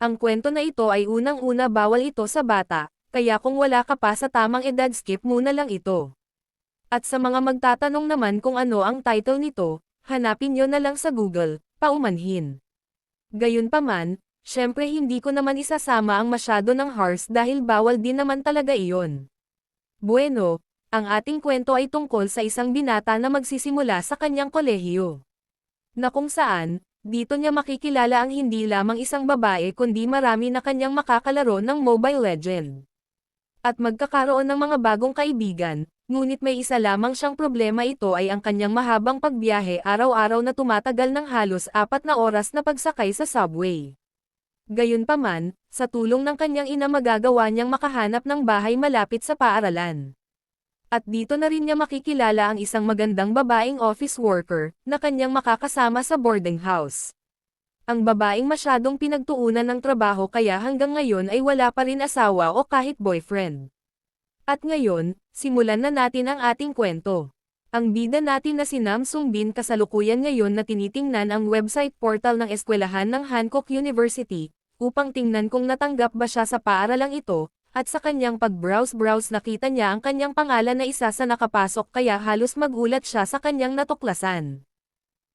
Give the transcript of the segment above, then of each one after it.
Ang kwento na ito ay unang-una bawal ito sa bata, kaya kung wala ka pa sa tamang edad skip muna lang ito. At sa mga magtatanong naman kung ano ang title nito, hanapin nyo na lang sa Google, paumanhin. Gayunpaman, syempre hindi ko naman isasama ang masyado ng harsh dahil bawal din naman talaga iyon. Bueno, ang ating kwento ay tungkol sa isang binata na magsisimula sa kanyang kolehiyo. Na kung saan, dito niya makikilala ang hindi lamang isang babae kundi marami na kanyang makakalaro ng Mobile Legend. At magkakaroon ng mga bagong kaibigan, ngunit may isa lamang siyang problema ito ay ang kanyang mahabang pagbiyahe araw-araw na tumatagal ng halos apat na oras na pagsakay sa subway. Gayunpaman, sa tulong ng kanyang ina magagawa niyang makahanap ng bahay malapit sa paaralan. At dito na rin niya makikilala ang isang magandang babaeng office worker, na kanyang makakasama sa boarding house. Ang babaeng masyadong pinagtuunan ng trabaho kaya hanggang ngayon ay wala pa rin asawa o kahit boyfriend. At ngayon, simulan na natin ang ating kwento. Ang bida natin na si Nam Sung Bin kasalukuyan ngayon na tinitingnan ang website portal ng eskwelahan ng Hancock University, upang tingnan kung natanggap ba siya sa paaralang ito, at sa kanyang pag-browse-browse nakita niya ang kanyang pangalan na isa sa nakapasok kaya halos magulat siya sa kanyang natuklasan.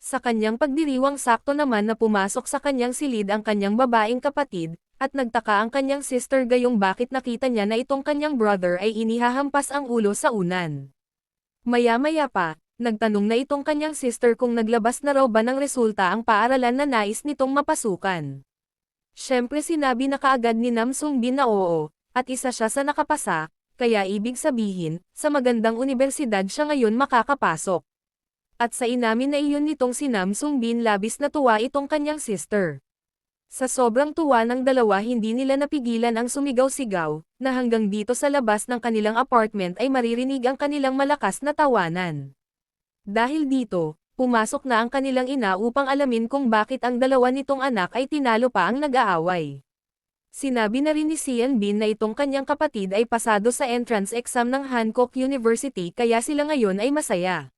Sa kanyang pagdiriwang sakto naman na pumasok sa kanyang silid ang kanyang babaeng kapatid, at nagtaka ang kanyang sister gayong bakit nakita niya na itong kanyang brother ay inihahampas ang ulo sa unan. Maya-maya pa, nagtanong na itong kanyang sister kung naglabas na raw ba ng resulta ang paaralan na nais nitong mapasukan. Siyempre sinabi na kaagad ni Nam Sung Bin na oo, at isa siya sa nakapasa, kaya ibig sabihin, sa magandang universidad siya ngayon makakapasok. At sa inamin na iyon nitong si Namsung Bin labis na tuwa itong kanyang sister. Sa sobrang tuwa ng dalawa hindi nila napigilan ang sumigaw-sigaw, na hanggang dito sa labas ng kanilang apartment ay maririnig ang kanilang malakas na tawanan. Dahil dito, pumasok na ang kanilang ina upang alamin kung bakit ang dalawa nitong anak ay tinalo pa ang nag-aaway. Sinabi na rin ni Sian Bin na itong kanyang kapatid ay pasado sa entrance exam ng Hancock University kaya sila ngayon ay masaya.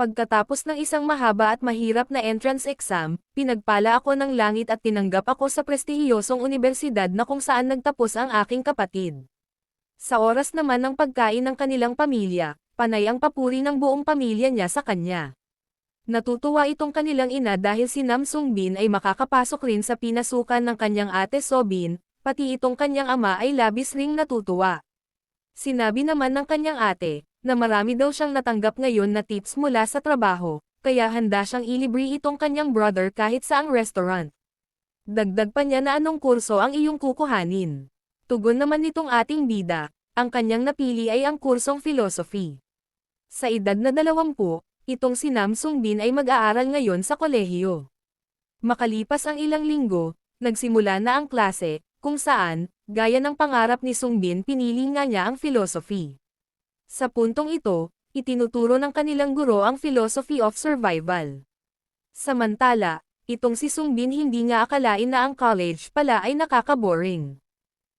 Pagkatapos ng isang mahaba at mahirap na entrance exam, pinagpala ako ng langit at tinanggap ako sa prestihiyosong universidad na kung saan nagtapos ang aking kapatid. Sa oras naman ng pagkain ng kanilang pamilya, panay ang papuri ng buong pamilya niya sa kanya. Natutuwa itong kanilang ina dahil si Nam Sung Bin ay makakapasok rin sa pinasukan ng kanyang ate So Bin, pati itong kanyang ama ay labis ring natutuwa. Sinabi naman ng kanyang ate, na marami daw siyang natanggap ngayon na tips mula sa trabaho, kaya handa siyang ilibre itong kanyang brother kahit saang restaurant. Dagdag pa niya na anong kurso ang iyong kukuhanin. Tugon naman nitong ating bida, ang kanyang napili ay ang kursong philosophy. Sa edad na dalawampu, itong si Nam Sung Bin ay mag-aaral ngayon sa kolehiyo. Makalipas ang ilang linggo, nagsimula na ang klase, kung saan, gaya ng pangarap ni Sung Bin pinili nga niya ang philosophy. Sa puntong ito, itinuturo ng kanilang guro ang philosophy of survival. Samantala, itong si Sung Bin hindi nga akalain na ang college pala ay nakaka-boring.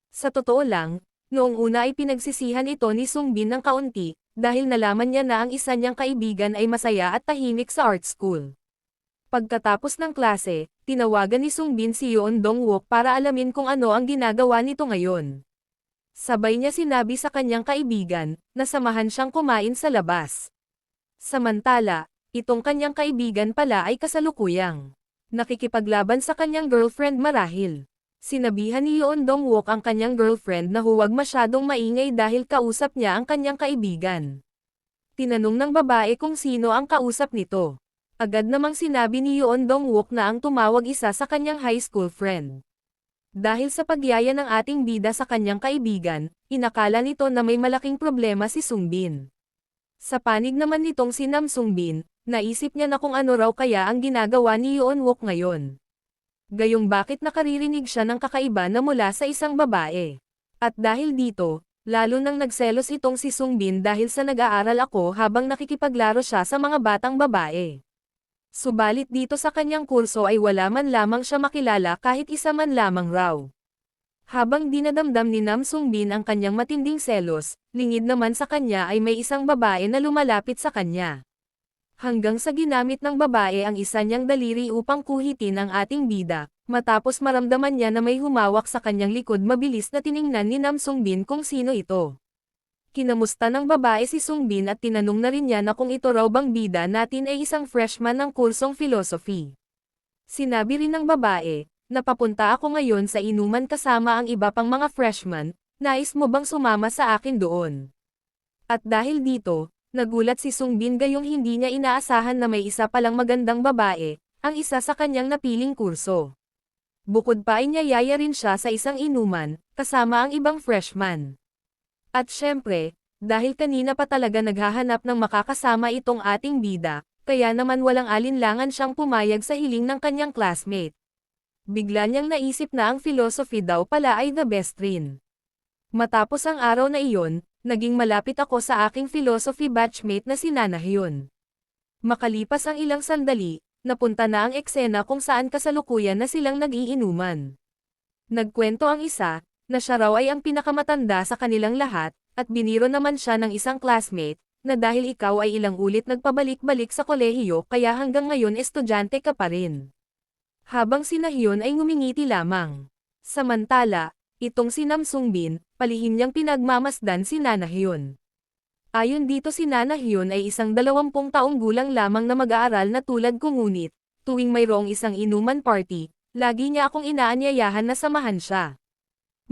Sa totoo lang, noong una ay pinagsisihan ito ni Sung Bin ng kaunti, dahil nalaman niya na ang isa niyang kaibigan ay masaya at tahimik sa art school. Pagkatapos ng klase, tinawagan ni Sung Bin si Yoon Dong Wook para alamin kung ano ang ginagawa nito ngayon. Sabay niya sinabi sa kanyang kaibigan, na samahan siyang kumain sa labas. Samantala, itong kanyang kaibigan pala ay kasalukuyang nakikipaglaban sa kanyang girlfriend marahil. Sinabihan ni Yoon Dong Wook ang kanyang girlfriend na huwag masyadong maingay dahil kausap niya ang kanyang kaibigan. Tinanong ng babae kung sino ang kausap nito. Agad namang sinabi ni Yoon Dong Wook na ang tumawag isa sa kanyang high school friend. Dahil sa pagyaya ng ating bida sa kanyang kaibigan, inakala nito na may malaking problema si Sung Bin. Sa panig naman nitong si Nam Sung Bin, naisip niya na kung ano raw kaya ang ginagawa ni Yoon Wook ngayon gayong bakit nakaririnig siya ng kakaiba na mula sa isang babae. At dahil dito, lalo nang nagselos itong si Sung Bin dahil sa nag-aaral ako habang nakikipaglaro siya sa mga batang babae. Subalit dito sa kanyang kurso ay wala man lamang siya makilala kahit isa man lamang raw. Habang dinadamdam ni Nam Sung Bin ang kanyang matinding selos, lingid naman sa kanya ay may isang babae na lumalapit sa kanya. Hanggang sa ginamit ng babae ang isa niyang daliri upang kuhitin ang ating bida, matapos maramdaman niya na may humawak sa kanyang likod mabilis na tiningnan ni Nam Sungbin kung sino ito. Kinamusta ng babae si Sungbin at tinanong na rin niya na kung ito raw bang bida natin ay isang freshman ng kursong philosophy. Sinabi rin ng babae, napapunta ako ngayon sa inuman kasama ang iba pang mga freshman, nais mo bang sumama sa akin doon? At dahil dito, nagulat si Sungbin gayong hindi niya inaasahan na may isa palang magandang babae, ang isa sa kanyang napiling kurso. Bukod pa ay niyayaya rin siya sa isang inuman, kasama ang ibang freshman. At syempre, dahil kanina pa talaga naghahanap ng makakasama itong ating bida, kaya naman walang alinlangan siyang pumayag sa hiling ng kanyang classmate. Bigla niyang naisip na ang philosophy daw pala ay the best rin. Matapos ang araw na iyon, naging malapit ako sa aking philosophy batchmate na si Nana Hyun. Makalipas ang ilang sandali, napunta na ang eksena kung saan kasalukuyan na silang nagiinuman. Nagkwento ang isa, na siya raw ay ang pinakamatanda sa kanilang lahat, at biniro naman siya ng isang classmate, na dahil ikaw ay ilang ulit nagpabalik-balik sa kolehiyo kaya hanggang ngayon estudyante ka pa rin. Habang si Nahyun ay ngumingiti lamang. Samantala, itong si Nam Sungbin, palihim niyang pinagmamasdan si Nana Hyun. Ayon dito si Nana Hyun ay isang dalawampung taong gulang lamang na mag-aaral na tulad ko ngunit, tuwing mayroong isang inuman party, lagi niya akong inaanyayahan na samahan siya.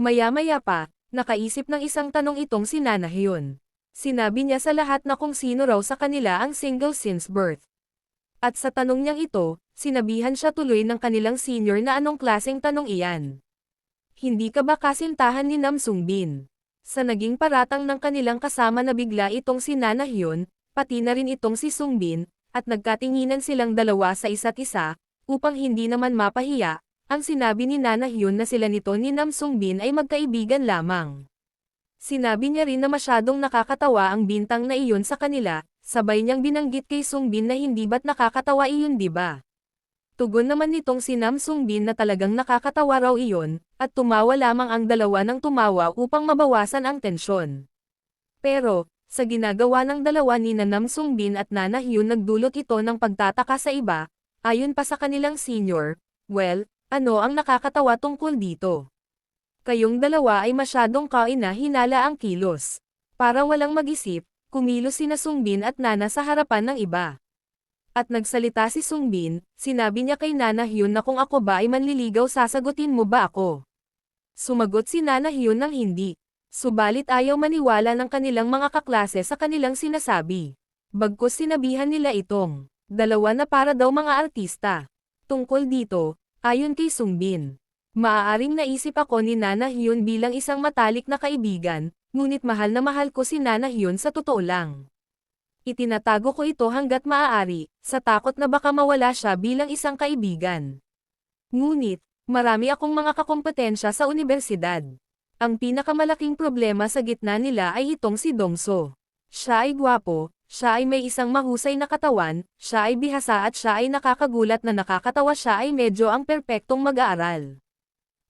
Maya-maya pa, nakaisip ng isang tanong itong si Nana Hyun. Sinabi niya sa lahat na kung sino raw sa kanila ang single since birth. At sa tanong niyang ito, sinabihan siya tuloy ng kanilang senior na anong klaseng tanong iyan. Hindi ka ba kasintahan ni Nam Sungbin? Sa naging paratang ng kanilang kasama na bigla itong si Nana Hyun, pati na rin itong si Sungbin, at nagkatinginan silang dalawa sa isa't isa, upang hindi naman mapahiya, ang sinabi ni Nana Hyun na sila nito ni Nam Sungbin ay magkaibigan lamang. Sinabi niya rin na masyadong nakakatawa ang bintang na iyon sa kanila, sabay niyang binanggit kay Sungbin na hindi ba't nakakatawa iyon ba? Tugon naman nitong si Nam Sungbin na talagang nakakatawa raw iyon, at tumawa lamang ang dalawa ng tumawa upang mabawasan ang tensyon. Pero, sa ginagawa ng dalawa ni Nam Sungbin at Nana Hyun nagdulot ito ng pagtataka sa iba, ayon pa sa kanilang senior, well, ano ang nakakatawa tungkol dito? Kayong dalawa ay masyadong kaina hinala ang kilos. Para walang mag-isip, kumilos sina Sungbin at Nana sa harapan ng iba. At nagsalita si Sungbin, sinabi niya kay Nana Hyun na kung ako ba ay manliligaw sasagutin mo ba ako? Sumagot si Nana Hyun ng hindi. Subalit ayaw maniwala ng kanilang mga kaklase sa kanilang sinasabi. Bagkus sinabihan nila itong, dalawa na para daw mga artista. Tungkol dito, ayon kay Sungbin. Maaaring naisip ako ni Nana Hyun bilang isang matalik na kaibigan, ngunit mahal na mahal ko si Nana Hyun sa totoo lang. Itinatago ko ito hanggat maaari, sa takot na baka mawala siya bilang isang kaibigan. Ngunit, marami akong mga kakompetensya sa universidad. Ang pinakamalaking problema sa gitna nila ay itong si Dongso. Siya ay gwapo, siya ay may isang mahusay na katawan, siya ay bihasa at siya ay nakakagulat na nakakatawa siya ay medyo ang perpektong mag-aaral.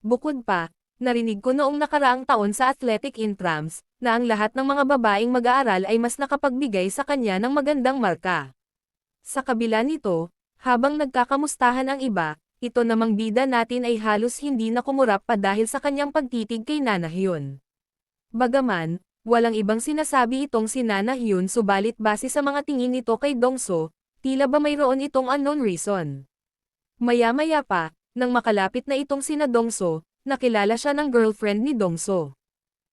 Bukod pa, narinig ko noong nakaraang taon sa athletic intrams, na ang lahat ng mga babaeng mag-aaral ay mas nakapagbigay sa kanya ng magandang marka. Sa kabila nito, habang nagkakamustahan ang iba, ito namang bida natin ay halos hindi na kumurap pa dahil sa kanyang pagtitig kay Nana Hyun. Bagaman, walang ibang sinasabi itong si Nana Hyun subalit base sa mga tingin nito kay Dongso, tila ba mayroon itong unknown reason. Maya-maya pa, nang makalapit na itong sina Dongso, nakilala siya ng girlfriend ni Dongso.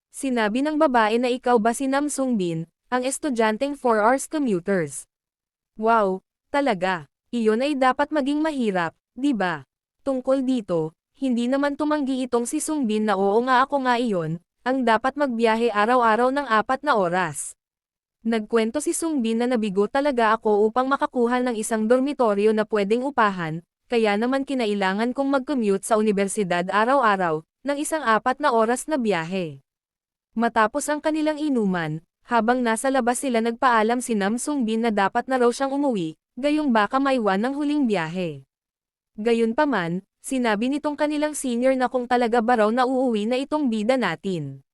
Sinabi ng babae na ikaw ba si Nam Sungbin, ang estudyanteng 4 hours commuters. Wow, talaga, iyon ay dapat maging mahirap, di ba? Tungkol dito, hindi naman tumanggi itong si Sungbin na oo nga ako nga iyon, ang dapat magbiyahe araw-araw ng apat na oras. Nagkwento si Sungbin na nabigo talaga ako upang makakuha ng isang dormitoryo na pwedeng upahan, kaya naman kinailangan kong mag-commute sa universidad araw-araw, ng isang apat na oras na biyahe. Matapos ang kanilang inuman, habang nasa labas sila nagpaalam si Nam Sungbin na dapat na raw siyang umuwi, gayong baka maiwan ng huling biyahe. Gayunpaman, sinabi nitong kanilang senior na kung talaga ba raw na uuwi na itong bida natin.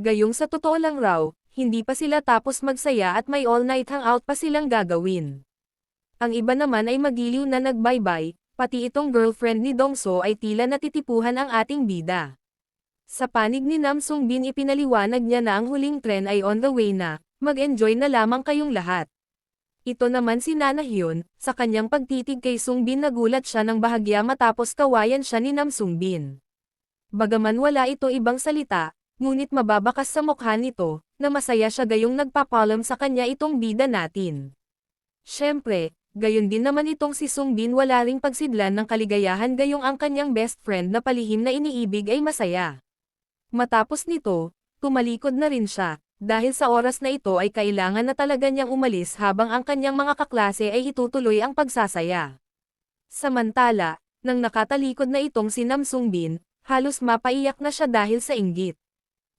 Gayong sa totoo lang raw, hindi pa sila tapos magsaya at may all-night hangout pa silang gagawin. ang iba naman ay magiliw na nagbaybay, pati itong girlfriend ni Dongso ay tila natitipuhan ang ating bida. Sa panig ni Nam Sung Bin ipinaliwanag niya na ang huling tren ay on the way na, mag-enjoy na lamang kayong lahat. Ito naman si Nana Hyun, sa kanyang pagtitig kay Sung Bin nagulat siya ng bahagya matapos kawayan siya ni Nam Sung Bin. Bagaman wala ito ibang salita, ngunit mababakas sa mukha nito, na masaya siya gayong nagpapalam sa kanya itong bida natin. Siyempre, gayon din naman itong si Sung Bin wala ring pagsidlan ng kaligayahan gayong ang kanyang best friend na palihim na iniibig ay masaya. Matapos nito, tumalikod na rin siya, dahil sa oras na ito ay kailangan na talaga niyang umalis habang ang kanyang mga kaklase ay itutuloy ang pagsasaya. Samantala, nang nakatalikod na itong si Nam Sung Bin, halos mapaiyak na siya dahil sa inggit.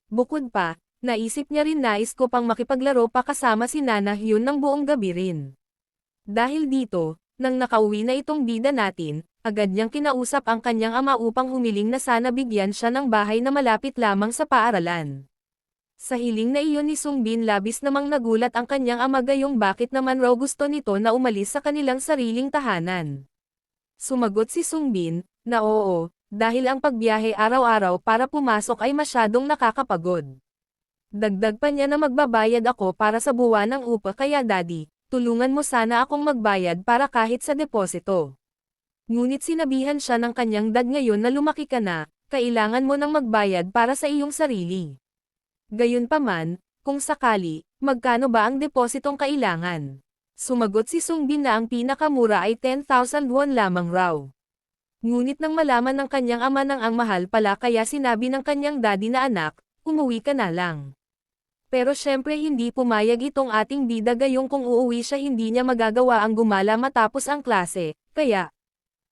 Bukod pa, naisip niya rin nais ko pang makipaglaro pa kasama si Nana Hyun ng buong gabi rin. Dahil dito, nang nakauwi na itong bida natin, agad niyang kinausap ang kanyang ama upang humiling na sana bigyan siya ng bahay na malapit lamang sa paaralan. Sa hiling na iyon ni Sung Bin labis namang nagulat ang kanyang ama gayong bakit naman raw gusto nito na umalis sa kanilang sariling tahanan. Sumagot si Sung Bin, na oo, dahil ang pagbiyahe araw-araw para pumasok ay masyadong nakakapagod. Dagdag pa niya na magbabayad ako para sa buwan ng upa kaya daddy, tulungan mo sana akong magbayad para kahit sa deposito. Ngunit sinabihan siya ng kanyang dad ngayon na lumaki ka na, kailangan mo nang magbayad para sa iyong sarili. Gayunpaman, kung sakali, magkano ba ang depositong kailangan? Sumagot si Sung Bin na ang pinakamura ay 10,000 won lamang raw. Ngunit nang malaman ng kanyang ama ng ang mahal pala kaya sinabi ng kanyang daddy na anak, umuwi ka na lang. Pero syempre hindi pumayag itong ating bida gayong kung uuwi siya hindi niya magagawa ang gumala matapos ang klase, kaya,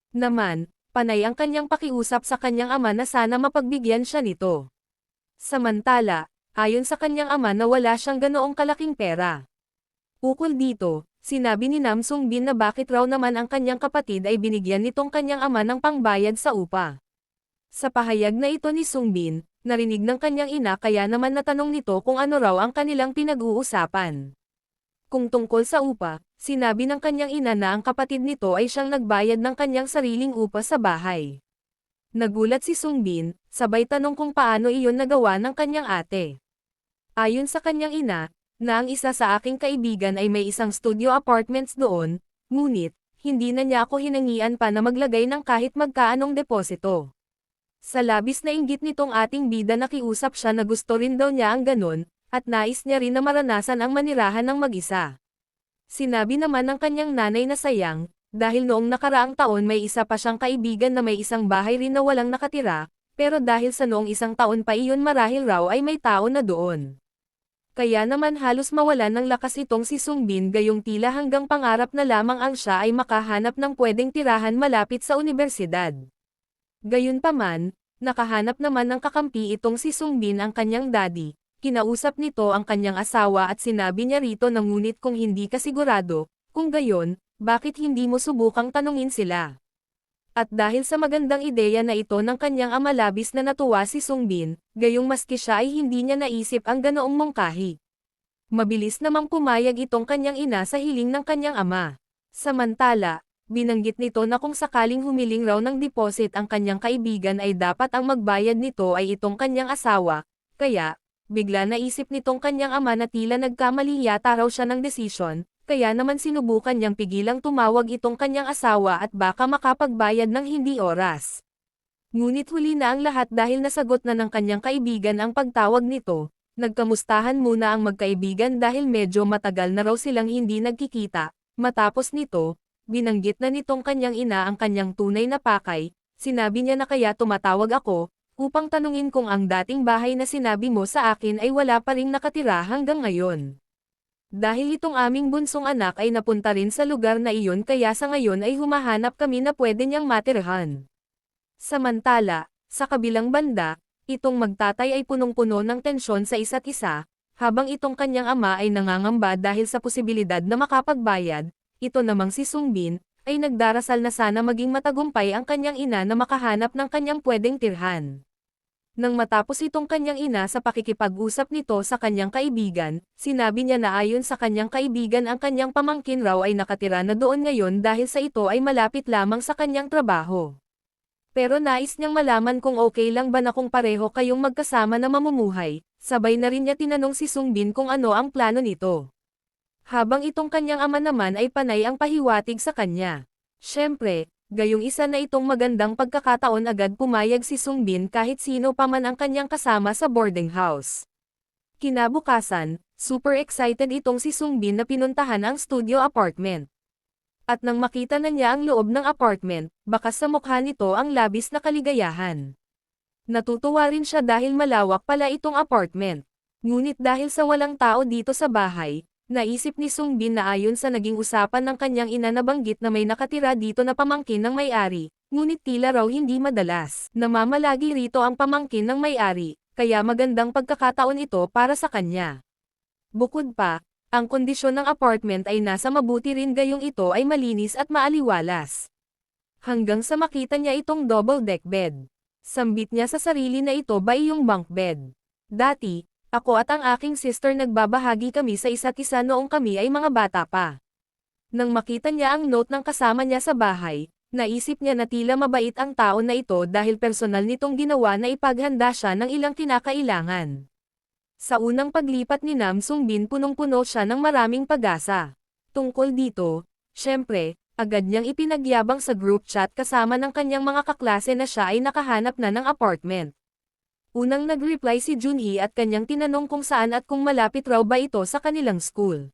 naman, panay ang kanyang pakiusap sa kanyang ama na sana mapagbigyan siya nito. Samantala, ayon sa kanyang ama na wala siyang ganoong kalaking pera. Ukol dito, sinabi ni Nam Sung Bin na bakit raw naman ang kanyang kapatid ay binigyan nitong kanyang ama ng pangbayad sa upa. Sa pahayag na ito ni Sung Bin, narinig ng kanyang ina kaya naman natanong nito kung ano raw ang kanilang pinag-uusapan. Kung tungkol sa upa, sinabi ng kanyang ina na ang kapatid nito ay siyang nagbayad ng kanyang sariling upa sa bahay. Nagulat si Sung Bin, sabay tanong kung paano iyon nagawa ng kanyang ate. Ayon sa kanyang ina, na ang isa sa aking kaibigan ay may isang studio apartments doon, ngunit, hindi na niya ako hinangian pa na maglagay ng kahit magkaanong deposito. Sa labis na inggit nitong ating bida nakiusap siya na gusto rin daw niya ang ganon, at nais niya rin na maranasan ang manirahan ng mag-isa. Sinabi naman ng kanyang nanay na sayang, dahil noong nakaraang taon may isa pa siyang kaibigan na may isang bahay rin na walang nakatira, pero dahil sa noong isang taon pa iyon marahil raw ay may tao na doon. Kaya naman halos mawalan ng lakas itong si Sung Bin gayong tila hanggang pangarap na lamang ang siya ay makahanap ng pwedeng tirahan malapit sa universidad. Gayunpaman, nakahanap naman ng kakampi itong si Sung Bin ang kanyang daddy, kinausap nito ang kanyang asawa at sinabi niya rito na ngunit kung hindi ka sigurado, kung gayon, bakit hindi mo subukang tanungin sila? At dahil sa magandang ideya na ito ng kanyang ama labis na natuwa si Sung Bin, gayong maski siya ay hindi niya naisip ang ganoong mongkahi. Mabilis namang pumayag itong kanyang ina sa hiling ng kanyang ama. Samantala, binanggit nito na kung sakaling humiling raw ng deposit ang kanyang kaibigan ay dapat ang magbayad nito ay itong kanyang asawa, kaya, bigla naisip nitong kanyang ama na tila nagkamali yata raw siya ng desisyon, kaya naman sinubukan niyang pigilang tumawag itong kanyang asawa at baka makapagbayad ng hindi oras. Ngunit huli na ang lahat dahil nasagot na ng kanyang kaibigan ang pagtawag nito, nagkamustahan muna ang magkaibigan dahil medyo matagal na raw silang hindi nagkikita, matapos nito, binanggit na nitong kanyang ina ang kanyang tunay na pakay, sinabi niya na kaya tumatawag ako, upang tanungin kung ang dating bahay na sinabi mo sa akin ay wala pa ring nakatira hanggang ngayon. Dahil itong aming bunsong anak ay napunta rin sa lugar na iyon kaya sa ngayon ay humahanap kami na pwede niyang matirhan. Samantala, sa kabilang banda, itong magtatay ay punong-puno ng tensyon sa isa't isa, habang itong kanyang ama ay nangangamba dahil sa posibilidad na makapagbayad, ito namang si Sung Bin, ay nagdarasal na sana maging matagumpay ang kanyang ina na makahanap ng kanyang pwedeng tirhan. Nang matapos itong kanyang ina sa pakikipag-usap nito sa kanyang kaibigan, sinabi niya na ayon sa kanyang kaibigan ang kanyang pamangkin raw ay nakatira na doon ngayon dahil sa ito ay malapit lamang sa kanyang trabaho. Pero nais niyang malaman kung okay lang ba na kung pareho kayong magkasama na mamumuhay, sabay na rin niya tinanong si Sungbin kung ano ang plano nito. Habang itong kanyang ama naman ay panay ang pahiwatig sa kanya. Siyempre, Gayong isa na itong magandang pagkakataon agad pumayag si Sungbin kahit sino pa man ang kanyang kasama sa boarding house. Kinabukasan, super excited itong si Sungbin na pinuntahan ang studio apartment. At nang makita na niya ang loob ng apartment, bakas sa mukha nito ang labis na kaligayahan. Natutuwa rin siya dahil malawak pala itong apartment. Ngunit dahil sa walang tao dito sa bahay, Naisip ni Sung Bin na ayon sa naging usapan ng kanyang ina na banggit na may nakatira dito na pamangkin ng may-ari, ngunit tila raw hindi madalas. Namamalagi rito ang pamangkin ng may-ari, kaya magandang pagkakataon ito para sa kanya. Bukod pa, ang kondisyon ng apartment ay nasa mabuti rin gayong ito ay malinis at maaliwalas. Hanggang sa makita niya itong double-deck bed. Sambit niya sa sarili na ito ba iyong bunk bed. Dati, ako at ang aking sister nagbabahagi kami sa isa't isa noong kami ay mga bata pa. Nang makita niya ang note ng kasama niya sa bahay, naisip niya na tila mabait ang tao na ito dahil personal nitong ginawa na ipaghanda siya ng ilang kinakailangan. Sa unang paglipat ni Nam Sung Bin punong-puno siya ng maraming pag-asa. Tungkol dito, syempre, agad niyang ipinagyabang sa group chat kasama ng kanyang mga kaklase na siya ay nakahanap na ng apartment. Unang nag-reply si Junhee at kanyang tinanong kung saan at kung malapit raw ba ito sa kanilang school.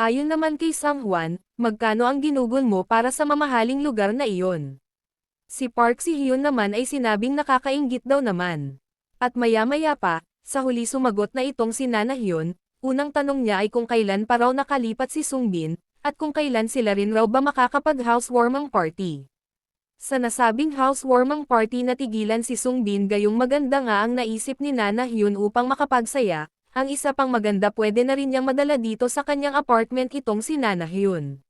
Ayon naman kay Sang Hwan, magkano ang ginugol mo para sa mamahaling lugar na iyon? Si Park Si Hyun naman ay sinabing nakakaingit daw naman. At maya-maya pa, sa huli sumagot na itong si Nana Hyun, unang tanong niya ay kung kailan pa raw nakalipat si Sungbin, at kung kailan sila rin raw ba makakapag-housewarming party. Sa nasabing housewarming party na tigilan si Sung Bin gayong maganda nga ang naisip ni Nana Hyun upang makapagsaya, ang isa pang maganda pwede na rin niyang madala dito sa kanyang apartment itong si Nana Hyun.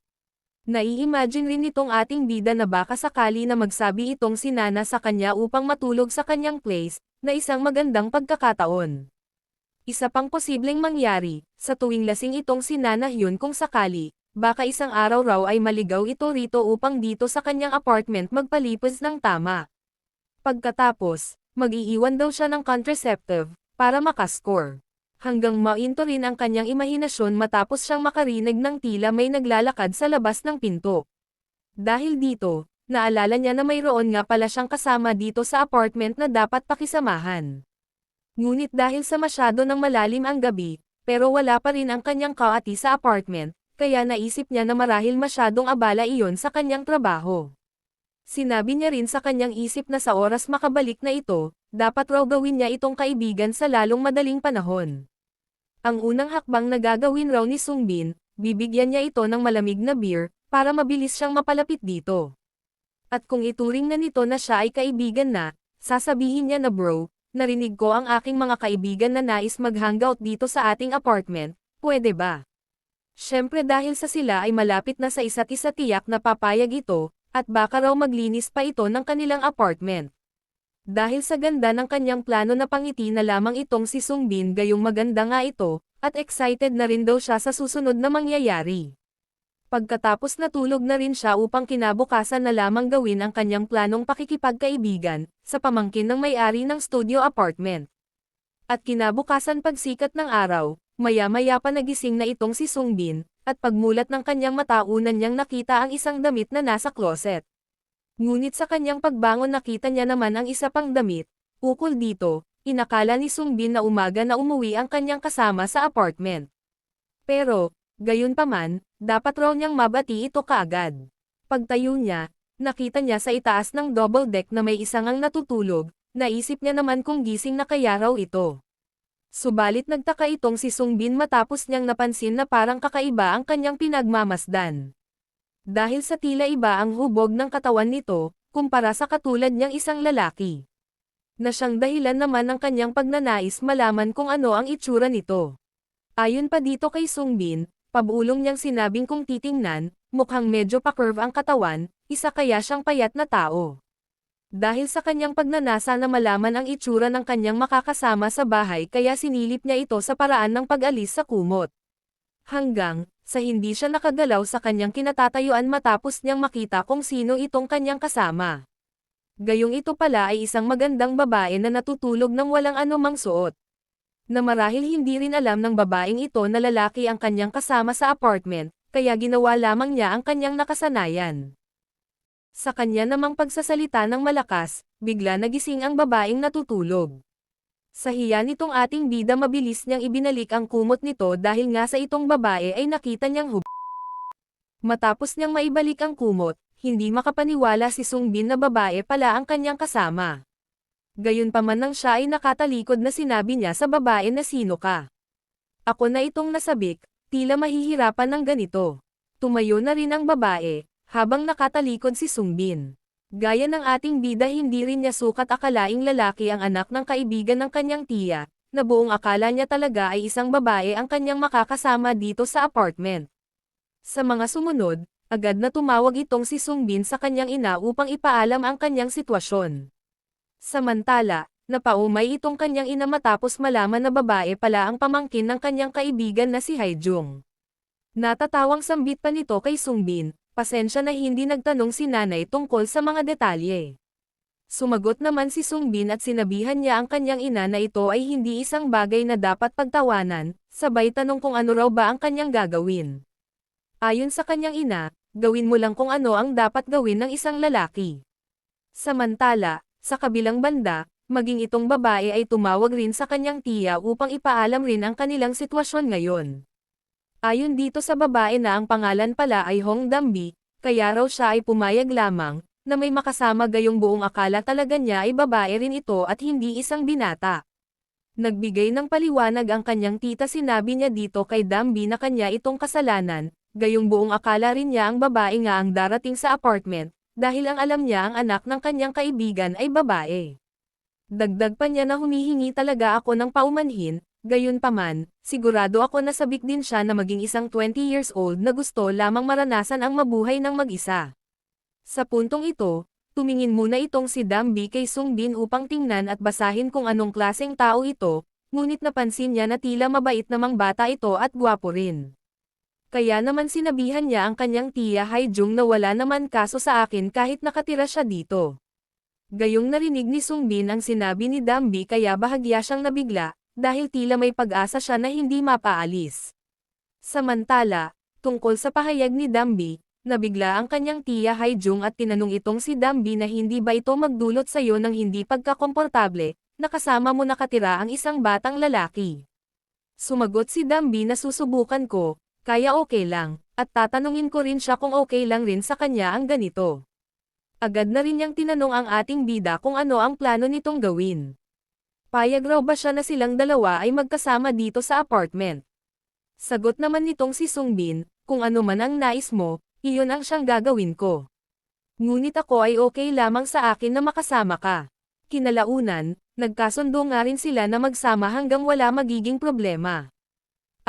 Nai-imagine rin nitong ating bida na baka sakali na magsabi itong si Nana sa kanya upang matulog sa kanyang place, na isang magandang pagkakataon. Isa pang posibleng mangyari, sa tuwing lasing itong si Nana Hyun kung sakali, Baka isang araw raw ay maligaw ito rito upang dito sa kanyang apartment magpalipos ng tama. Pagkatapos, mag-iiwan daw siya ng contraceptive, para makascore. Hanggang mainto rin ang kanyang imahinasyon matapos siyang makarinig ng tila may naglalakad sa labas ng pinto. Dahil dito, naalala niya na mayroon nga pala siyang kasama dito sa apartment na dapat pakisamahan. Ngunit dahil sa masyado ng malalim ang gabi, pero wala pa rin ang kanyang kaati sa apartment, kaya naisip niya na marahil masyadong abala iyon sa kanyang trabaho. Sinabi niya rin sa kanyang isip na sa oras makabalik na ito, dapat raw gawin niya itong kaibigan sa lalong madaling panahon. Ang unang hakbang na gagawin raw ni Sungbin, bibigyan niya ito ng malamig na beer, para mabilis siyang mapalapit dito. At kung ituring na nito na siya ay kaibigan na, sasabihin niya na bro, narinig ko ang aking mga kaibigan na nais mag-hangout dito sa ating apartment, pwede ba? Siyempre dahil sa sila ay malapit na sa isa't isa tiyak na papayag ito, at baka raw maglinis pa ito ng kanilang apartment. Dahil sa ganda ng kanyang plano na pangiti na lamang itong si Sungbin gayong maganda nga ito, at excited na rin daw siya sa susunod na mangyayari. Pagkatapos natulog na rin siya upang kinabukasan na lamang gawin ang kanyang planong pakikipagkaibigan, sa pamangkin ng may-ari ng studio apartment. At kinabukasan pagsikat ng araw, Maya-maya pa nagising na itong si Sungbin, at pagmulat ng kanyang mata unan niyang nakita ang isang damit na nasa closet. Ngunit sa kanyang pagbangon nakita niya naman ang isa pang damit, ukol dito, inakala ni Sungbin na umaga na umuwi ang kanyang kasama sa apartment. Pero, gayon pa man, dapat raw niyang mabati ito kaagad. Pagtayo niya, nakita niya sa itaas ng double deck na may isang ang natutulog, naisip niya naman kung gising na kaya raw ito. Subalit nagtaka itong si Sungbin matapos niyang napansin na parang kakaiba ang kanyang pinagmamasdan. Dahil sa tila iba ang hubog ng katawan nito, kumpara sa katulad niyang isang lalaki. Na siyang dahilan naman ng kanyang pagnanais malaman kung ano ang itsura nito. Ayon pa dito kay Sungbin, pabulong niyang sinabing kung titingnan, mukhang medyo pa-curve ang katawan, isa kaya siyang payat na tao. Dahil sa kanyang pagnanasa na malaman ang itsura ng kanyang makakasama sa bahay kaya sinilip niya ito sa paraan ng pag-alis sa kumot. Hanggang, sa hindi siya nakagalaw sa kanyang kinatatayuan matapos niyang makita kung sino itong kanyang kasama. Gayong ito pala ay isang magandang babae na natutulog ng walang anumang suot. Na marahil hindi rin alam ng babaeng ito na lalaki ang kanyang kasama sa apartment, kaya ginawa lamang niya ang kanyang nakasanayan. Sa kanya namang pagsasalita ng malakas, bigla nagising ang babaeng natutulog. Sa hiya nitong ating bida mabilis niyang ibinalik ang kumot nito dahil nga sa itong babae ay nakita niyang hub. Matapos niyang maibalik ang kumot, hindi makapaniwala si Sungbin na babae pala ang kanyang kasama. Gayunpaman nang siya ay nakatalikod na sinabi niya sa babae na sino ka. Ako na itong nasabik, tila mahihirapan ng ganito. Tumayo na rin ang babae, habang nakatalikod si Sungbin. Gaya ng ating bida hindi rin niya sukat akalaing lalaki ang anak ng kaibigan ng kanyang tiya, na buong akala niya talaga ay isang babae ang kanyang makakasama dito sa apartment. Sa mga sumunod, agad na tumawag itong si Sungbin sa kanyang ina upang ipaalam ang kanyang sitwasyon. Samantala, napaumay itong kanyang ina matapos malaman na babae pala ang pamangkin ng kanyang kaibigan na si Haijung. Natatawang sambit pa nito kay Sungbin, pasensya na hindi nagtanong si nanay tungkol sa mga detalye. Sumagot naman si Sungbin at sinabihan niya ang kanyang ina na ito ay hindi isang bagay na dapat pagtawanan, sabay tanong kung ano raw ba ang kanyang gagawin. Ayon sa kanyang ina, gawin mo lang kung ano ang dapat gawin ng isang lalaki. Samantala, sa kabilang banda, maging itong babae ay tumawag rin sa kanyang tiya upang ipaalam rin ang kanilang sitwasyon ngayon. Ayon dito sa babae na ang pangalan pala ay Hong Dambi, kaya raw siya ay pumayag lamang, na may makasama gayong buong akala talaga niya ay babae rin ito at hindi isang binata. Nagbigay ng paliwanag ang kanyang tita sinabi niya dito kay Dambi na kanya itong kasalanan, gayong buong akala rin niya ang babae nga ang darating sa apartment, dahil ang alam niya ang anak ng kanyang kaibigan ay babae. Dagdag pa niya na humihingi talaga ako ng paumanhin, gayon paman, sigurado ako na sabik din siya na maging isang 20 years old na gusto lamang maranasan ang mabuhay ng mag-isa. Sa puntong ito, tumingin muna itong si Dambi kay Sungbin upang tingnan at basahin kung anong klaseng tao ito, ngunit napansin niya na tila mabait namang bata ito at gwapo rin. Kaya naman sinabihan niya ang kanyang tiya Haijung na wala naman kaso sa akin kahit nakatira siya dito. Gayong narinig ni Sungbin ang sinabi ni Dambi kaya bahagya siyang nabigla, dahil tila may pag-asa siya na hindi mapaalis. Samantala, tungkol sa pahayag ni Dambi, nabigla ang kanyang tiya Haijung at tinanong itong si Dambi na hindi ba ito magdulot sa iyo ng hindi pagkakomportable, nakasama mo nakatira ang isang batang lalaki. Sumagot si Dambi na susubukan ko, kaya okay lang, at tatanungin ko rin siya kung okay lang rin sa kanya ang ganito. Agad na rin niyang tinanong ang ating bida kung ano ang plano nitong gawin. Payag raw ba siya na silang dalawa ay magkasama dito sa apartment? Sagot naman nitong si Sungbin, kung ano man ang nais mo, iyon ang siyang gagawin ko. Ngunit ako ay okay lamang sa akin na makasama ka. Kinalaunan, nagkasundo nga rin sila na magsama hanggang wala magiging problema.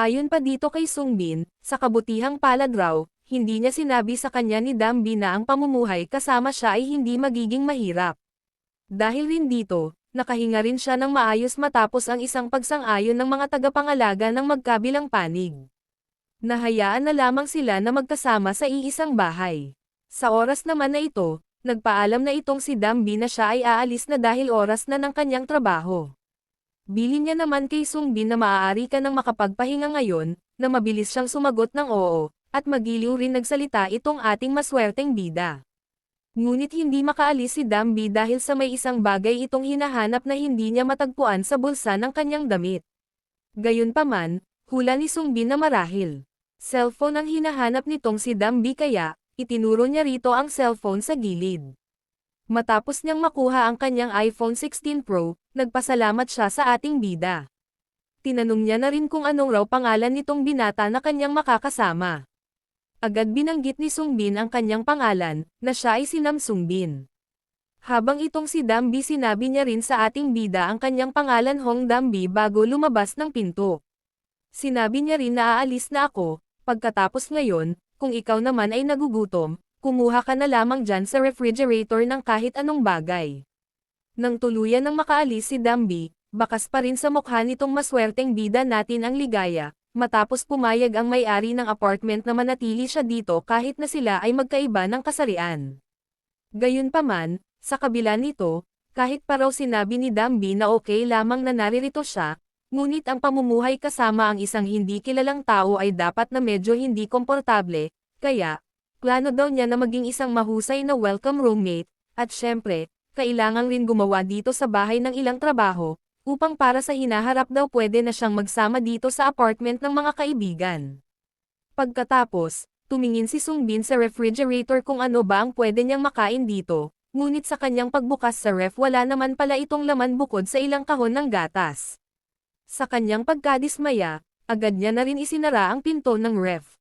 Ayon pa dito kay Sungbin, sa kabutihang palad raw, hindi niya sinabi sa kanya ni Dambi na ang pamumuhay kasama siya ay hindi magiging mahirap. Dahil rin dito, nakahinga rin siya ng maayos matapos ang isang pagsang-ayon ng mga tagapangalaga ng magkabilang panig. Nahayaan na lamang sila na magkasama sa iisang bahay. Sa oras naman na ito, nagpaalam na itong si Dambi na siya ay aalis na dahil oras na ng kanyang trabaho. Bilin niya naman kay Sungbin na maaari ka nang makapagpahinga ngayon, na mabilis siyang sumagot ng oo, at magiliw rin nagsalita itong ating maswerteng bida. Ngunit hindi makaalis si Dambi dahil sa may isang bagay itong hinahanap na hindi niya matagpuan sa bulsa ng kanyang damit. Gayunpaman, hula ni Sungbin na marahil. Cellphone ang hinahanap nitong si Dambi kaya, itinuro niya rito ang cellphone sa gilid. Matapos niyang makuha ang kanyang iPhone 16 Pro, nagpasalamat siya sa ating bida. Tinanong niya na rin kung anong raw pangalan nitong binata na kanyang makakasama. Agad binanggit ni Sungbin ang kanyang pangalan, na siya ay si Nam Sungbin. Habang itong si Dambi sinabi niya rin sa ating bida ang kanyang pangalan Hong Dambi bago lumabas ng pinto. Sinabi niya rin na aalis na ako, pagkatapos ngayon, kung ikaw naman ay nagugutom, kumuha ka na lamang dyan sa refrigerator ng kahit anong bagay. Nang tuluyan ng makaalis si Dambi, bakas pa rin sa mukha nitong maswerteng bida natin ang ligaya, matapos pumayag ang may-ari ng apartment na manatili siya dito kahit na sila ay magkaiba ng kasarian. Gayunpaman, sa kabila nito, kahit pa raw sinabi ni Dambi na okay lamang na naririto siya, ngunit ang pamumuhay kasama ang isang hindi kilalang tao ay dapat na medyo hindi komportable, kaya, plano daw niya na maging isang mahusay na welcome roommate, at syempre, kailangan rin gumawa dito sa bahay ng ilang trabaho, upang para sa hinaharap daw pwede na siyang magsama dito sa apartment ng mga kaibigan. Pagkatapos, tumingin si Sungbin sa refrigerator kung ano ba ang pwede niyang makain dito, ngunit sa kanyang pagbukas sa ref wala naman pala itong laman bukod sa ilang kahon ng gatas. Sa kanyang pagkadismaya, agad niya na rin isinara ang pinto ng ref.